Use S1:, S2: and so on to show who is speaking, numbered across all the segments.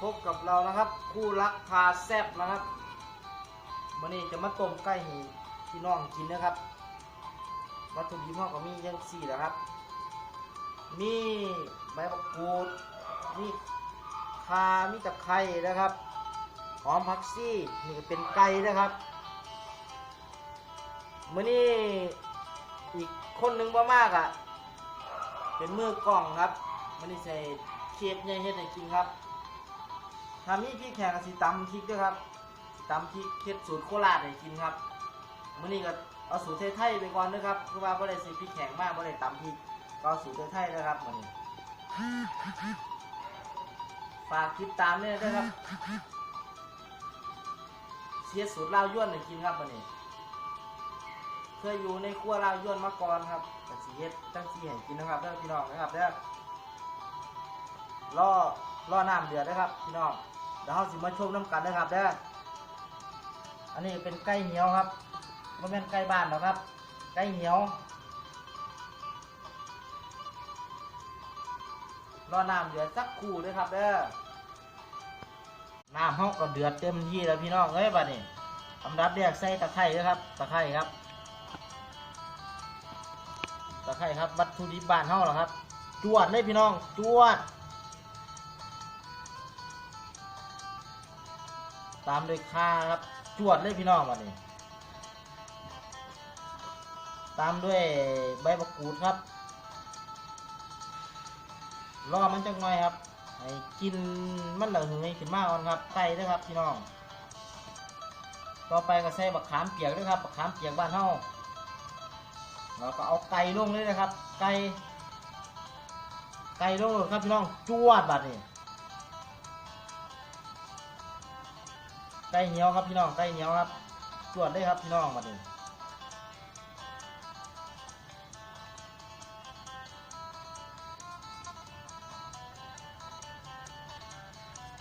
S1: พบกับเรานะครับ คู่รักพาแซบนะครับวันนี้จะมาต้มไก่ให้พี่น้องกินนะครับ วัตถุดิบพ่อก็มียังสี่แหละครับ มีใบมะกรูดมีคามีตะไคร้นะครับหอมผักซี่นี่ก็เป็นไก่นะครับมื่อนี้อีกคนหนึ่งบ่มากอะ เป็นมือกล้องครับมื่อนี้ใส่เคียบใหญ่เฮ็ดให้กินครับ ถ้ามีพี่แข่งกับสีตำพริกด้วยครับตำพริกเฮ็ดสูตรโคราชให้กินครับมื่อนี้ก็เอาสูตรไทยๆไปก่อนนะครับคือว่าบ่ได้ใส่พริกแข็งมากบ่ได้ตำพริกก็สูตรไทยๆนะครับมื่อนี้ฝากติดตามเนี่ยด้วยครับเสียสูตรลาย่วนให้กินครับวันนี้เคยอยู่ในครัวเลาย่วนมาก่อนครับแต่สีเฮ็ดตั้งสีให้กินนะครับเด้อพี่น้องนะครับเด้อรอ รอน้ำเดือดนะครับพี่น้องเดี๋ยวเราสิมาชมน้ำกันนะครับเด้ออันนี้เป็นไก่เหนียวครับไม่เป็นไก่บ้านหรอกครับ ไก่เหนียวรอน้ำเดือดสักครู่ด้วยครับเด้อน้ำเขาก็เดือดเต็มที่แล้วพี่น้องเอ้ยบัดนี้อันดับแรกใส่ตะไคร้นะครับ ตะไคร้ครับตะไคร้ครับ วัตถุดิบบ้านเฮาเหรอครับ จวดเลยพี่น้อง จวด ตามด้วยข่าครับจวดเลยพี่น้องบัดนี้ ตามด้วยใบมะกรูดครับรอมันจังหน่อยครับให้กินมันเหลือหยขึ้นมาก่อนครับไก่ด้วยครับพี่น้อง ต่อไปก็ใส่บักขามเปียกด้วยครับบักขามเปียกบ้านเฮาแล้วก็เอาไก่ลงเลยนะครับ ไก่ไก่ลงเลยครับพี่น้องจวดบัดนี้ ไก่เหนียวครับพี่น้องไก่เหนียวครับจวดเลยครับพี่น้องบัดนี้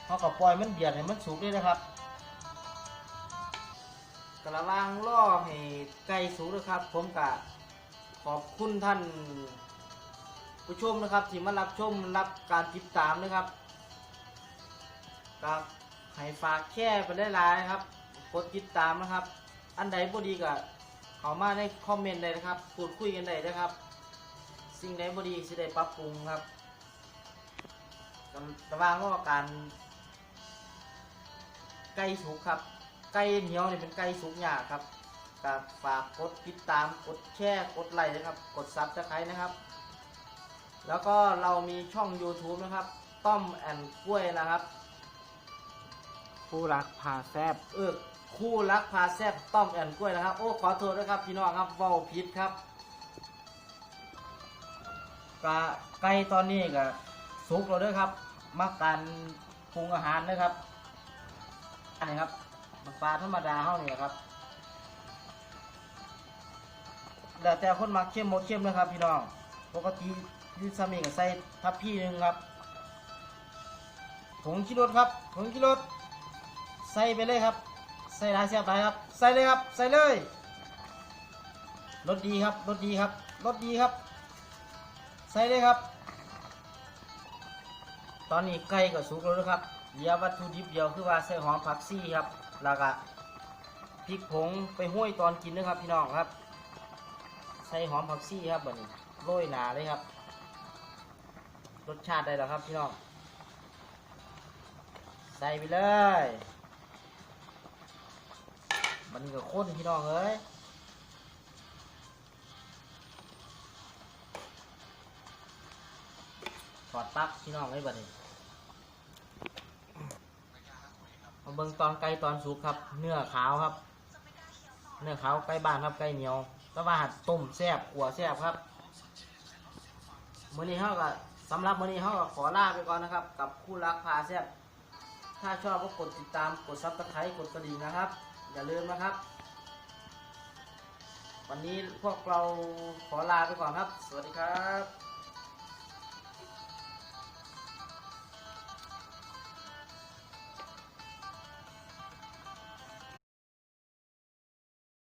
S1: เขาก็ปล่อยมันเดือดให้มันสุกด้วยนะครับกระวางล่อให้ไก่สุกนะครับ ผมกะขอบคุณท่านผู้ชมนะครับที่มารับชมรับการติดตามนะครับกับ ให้ฝากแค่ไปหลายๆครับกดติดตามนะครับ อันใดบ่ดีก็เข้ามาในคอมเมนต์ได้นะครับพูดคุยกันได้นะครับ สิ่งใดบ่ดีสิได้ปรับปรุงครับระวางว่าการไก่สุกครับ ไก่เหนียวนี่เป็นไก่สุกยากครับก็ฝากกดติดตามกดแชร์กดไลค์นะครับ กดซับสไครต์นะครับ แล้วก็เรามีช่อง YouTube นะครับ ต้อมแอนกล้วยนะครับ
S2: ผู้รักพาแซบ
S1: เออคู่รักพาแซบต้อมแอนกล้วยนะครับ โอ้ขอโทษด้วยครับพี่น้องครับเว้าผิดครับกะไก่ตอนนี้ก็สุกแล้วด้วยครับมาการปรุงอาหารนะครับอันนี้ครับปลาธรรมดาเท่านี้ครับแล้วแต่คนมักเข้มหมดเข้มนะครับ พี่น้องปกติยูซามิกับใส่ทับพี่หนึ่งครับผงชิรสครับผงชิรส ใส่ไปเลยครับ ใส่ลายเสียบหลายครับ ใส่เลยครับ ใส่เลยรสดีครับรสดีครับรสดีครับ ใส่เลยครับ ตอนนี้ไก่ก็สุกแล้วนะครับเหลือวัตถุดิบเดียวคือว่าใส่หอมผักซี่ครับแล้วก็พริกผงไปห้วยตอนกินนะครับพี่น้องครับ ใส่หอมผักซี่ครับแบบนี้โรยหนาเลยครับ รสชาติได้แล้วครับพี่น้อง ใส่ไปเลย มันก็ข้นพี่น้องเอ้ยถอดปลั๊กพี่น้องเลยบัดนี้มาเบิ่งตอนไก่ตอนสุกครับ เนื้อขาวครับ เนื้อขาวไก่บ้านครับไก่เหนียวแตะว่าหัดต้มแซ่บขัวแซ่บครับมื้อนี้เฮาก็สำหรับมื้อนี้เฮาก็ขอลาไปก่อนนะครับ กับคู่รักพาแซ่บถ้าชอบก็กดติดตามกดซับสไครต์กดกระดิ่งนะครับ อย่าลืมนะครับ วันนี้พวกเราขอลาไปก่อนครับ สวัสดีครับ